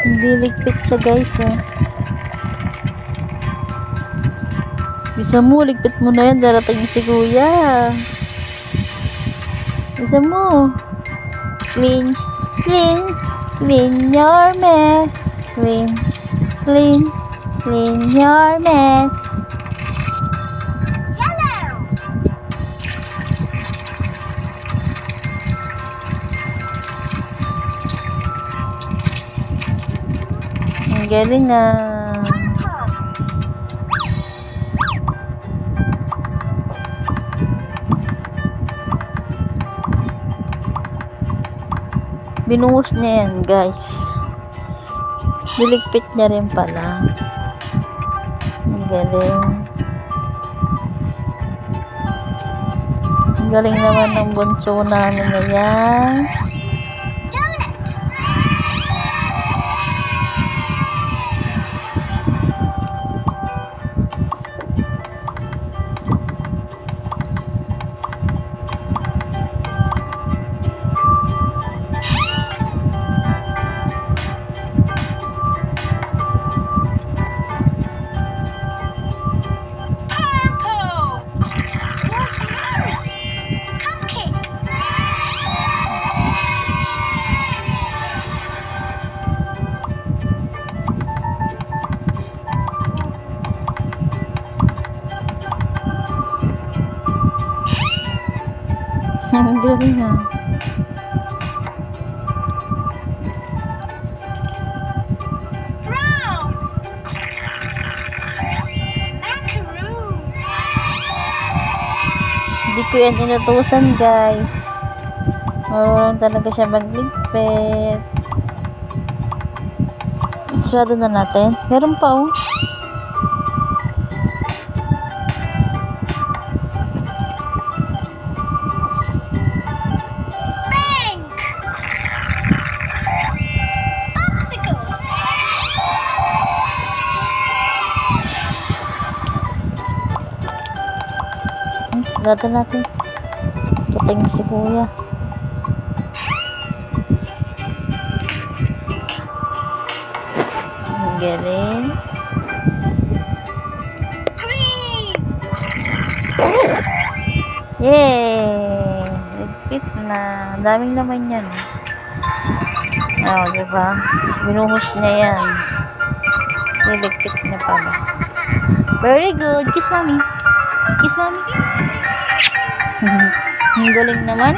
Hindi ligpit siya guys ah. Bisa mo, ligpit mo na yan. Darating si kuya. Bisa mo. Clean, clean, clean your mess. Clean, clean, clean your mess. Ang galing ah. Binuhos niya yan, guys. Niligpit niya rin pala. Ang galing. Ang galing naman ng bunso namin ngayon. Purple. Ah. Brown. Macaroon. Hindi ko yan inutusan, guys. Marunong talaga siya magligpit. Sarado na natin. Meron pa, oh. Sarado natin. Dating si kuya. Ang galing. Yay! Ligpit na. Ang daming naman yan. Oo, di ba? Binuhos niya yan. Niligpit niya pala. Very good. Kiss mommy. Kiss mommy. Ang galing naman.